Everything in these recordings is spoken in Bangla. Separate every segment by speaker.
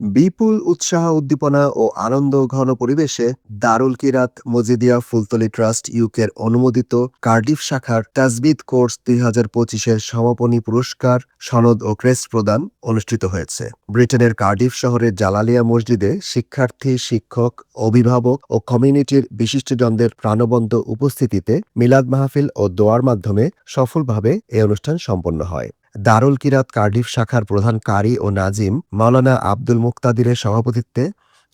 Speaker 1: বিপুল উৎসাহ, উদ্দীপনা ও আনন্দ ঘন পরিবেশে দারুল কিরাত মজিদিয়া ফুলতলি ট্রাস্ট ইউকের অনুমোদিত কার্ডিফ শাখার তাজবিদ কোর্স দুই হাজার পঁচিশের সমাপনী পুরস্কার, সনদ ও ক্রেস্ট প্রদান অনুষ্ঠিত হয়েছে। ব্রিটেনের কার্ডিফ শহরের জালালিয়া মসজিদে শিক্ষার্থী, শিক্ষক, অভিভাবক ও কমিউনিটির বিশিষ্টজনদের প্রাণবন্ত উপস্থিতিতে মিলাদ মাহফিল ও দোয়ার মাধ্যমে সফলভাবে এই অনুষ্ঠান সম্পন্ন হয়। দারুল কিরাত কার্ডিফ শাখার প্রধান কারি ও নাজিম, মাওলানা আব্দুল মুক্তাদিরের সভাপতিত্বে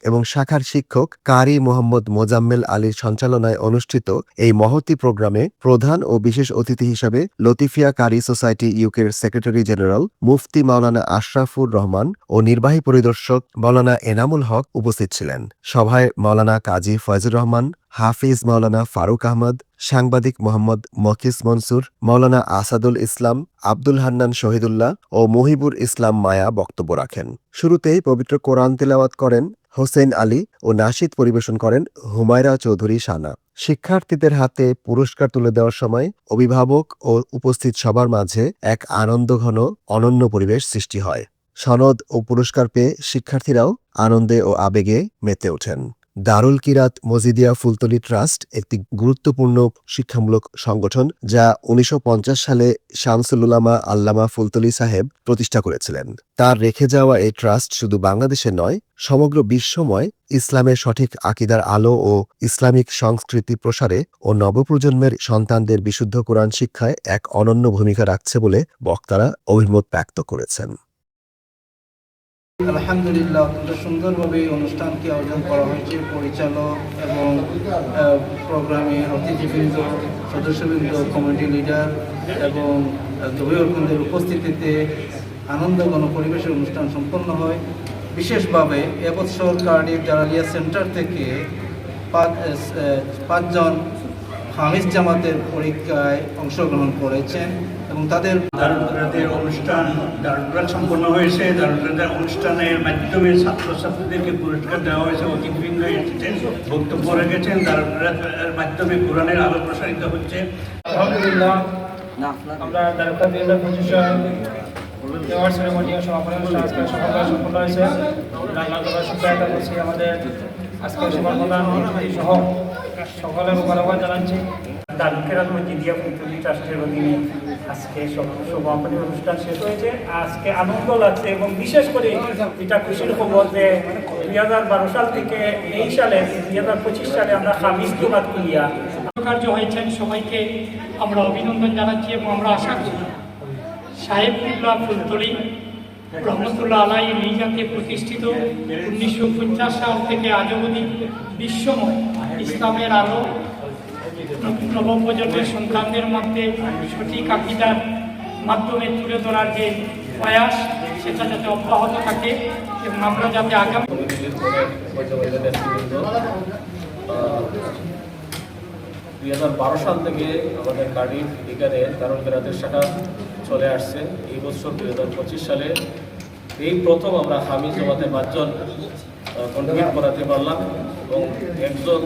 Speaker 1: এবং শাখার শিক্ষক কারি মোহাম্মদ মোজাম্মেল আলীর সঞ্চালনায় অনুষ্ঠিত এই মহতি প্রোগ্রামে প্রধান ও বিশেষ অতিথি হিসাবে লতিফিয়া কারি সোসাইটি ইউকের সেক্রেটারি জেনারেল মুফতি মাওলানা আশরাফুর রহমান ও নির্বাহী পরিদর্শক মাওলানা এনামুল হক উপস্থিত ছিলেন। সভায় মাওলানা কাজী ফয়জুর রহমান হাফিজ মাওলানা ফারুক আহমদ, সাংবাদিক মোহাম্মদ মকিস মনসুর, মাওলানা আসাদুল ইসলাম, আব্দুল হান্নান শহীদুল্লাহ ও মহিবুর ইসলাম মায়া বক্তব্য রাখেন। শুরুতেই পবিত্র কোরআন তেলাওয়াত করেন হোসেন আলী ও নাশিদ পরিবেশন করেন হুমায়রা চৌধুরী সানা শিক্ষার্থীদের হাতে পুরস্কার তুলে দেওয়ার সময় অভিভাবক ও উপস্থিত সবার মাঝে এক আনন্দঘন, অনন্য পরিবেশ সৃষ্টি হয়। সনদ ও পুরস্কার পেয়ে শিক্ষার্থীরাও আনন্দে ও আবেগে মেতে ওঠেন। দারুল কিরাত মজিদিয়া ফুলতলি ট্রাস্ট একটি গুরুত্বপূর্ণ শিক্ষামূলক সংগঠন যা উনিশশো পঞ্চাশ সালে শামসুল উলামা আল্লামা ফুলতলি সাহেব প্রতিষ্ঠা করেছিলেন। তার রেখে যাওয়া এই ট্রাস্ট শুধু বাংলাদেশে নয়, সমগ্র বিশ্বময় ইসলামের সঠিক আকিদার আলো ও ইসলামিক সংস্কৃতি প্রসারে ও নবপ্রজন্মের সন্তানদের বিশুদ্ধ কোরআন শিক্ষায় এক অনন্য ভূমিকা রাখছে বলে বক্তারা অভিমত ব্যক্ত করেছেন।
Speaker 2: আলহামদুলিল্লাহ অত্যন্ত সুন্দরভাবে এই অনুষ্ঠানটি আয়োজন করা হয়েছে। পরিচালক এবং আহ, প্রোগ্রামের অতিথিবৃন্দ সদস্যবৃন্দ কমিটি লিডার এবং দবিয়রবৃন্দের উপস্থিতিতে আনন্দ গণপরিবেশের অনুষ্ঠান সম্পন্ন হয়। বিশেষভাবে এবছর কার্ডিফ জালালিয়া সেন্টার থেকে পাঁচ পাঁচজন হামিজ জামাতের পরীক্ষায় অংশগ্রহণ করেছেন এবং তাদের
Speaker 3: দারুণের অনুষ্ঠান দারুণ সম্পন্ন হয়েছে। দারুণের অনুষ্ঠানের মাধ্যমে ছাত্রছাত্রীদেরকে পুরস্কার দেওয়া হয়েছে। অতিথিবৃন্দ এসেছেন বক্তব্য রেখেছেন। দারুণের মাধ্যমে কোরআনের আলো প্রসারিত হচ্ছে।
Speaker 4: আলহামদুলিল্লাহ আমরা দ্বারকা দুই হাজার পঁচিশে দেওয়ার সেরেমনি সফলভাবে সম্পন্ন হয়েছে। করছি আমাদের আজকে সবার অতিথি সহ সকলে মোবারকবাদ জানাচ্ছি।
Speaker 5: দালকেরাত মসজিদিয়া ফুলতুলি ট্রাস্টের অধীনে আজকে সমাপনী অনুষ্ঠান শেষ হয়েছে। আজকে আনন্দ লাগছে এবং বিশেষ করে এটা খুশির খবর যে দুই হাজার বারো সাল থেকে এই সালে, দুই হাজার পঁচিশ সালে আমরা খামিজ জোগাত করিয়া
Speaker 6: কার্য হয়েছেন। সবাইকে আমরা অভিনন্দন জানাচ্ছি এবং আমরা আশা করি সাহেবুল্লাহ ফুলতলি রহমতুল্লাহ আলাই নিজাতে প্রতিষ্ঠিত উনিশশো পঞ্চাশ সাল থেকে আজ অবধি বিশ্বময় ইসলামের আলো নবপ্রজন্মের সন্তানদের মধ্যে সঠিক আকিদার মাধ্যমে তুলে ধরার যে প্রয়াস, সেটা যাতে অব্যাহত থাকে এবং আমরা যাতে আগামী
Speaker 7: দুই হাজার বারো সাল থেকে আমাদের কার্ডিফ এখানে দারুল কেরাতের শাখা চলে আসছে এই বছর দুই হাজার পঁচিশ সালে। এই প্রথম আমরা হামি জমাতে পাঁচজন কন্ট্রিবিউট করাতে পারলাম এবং একজন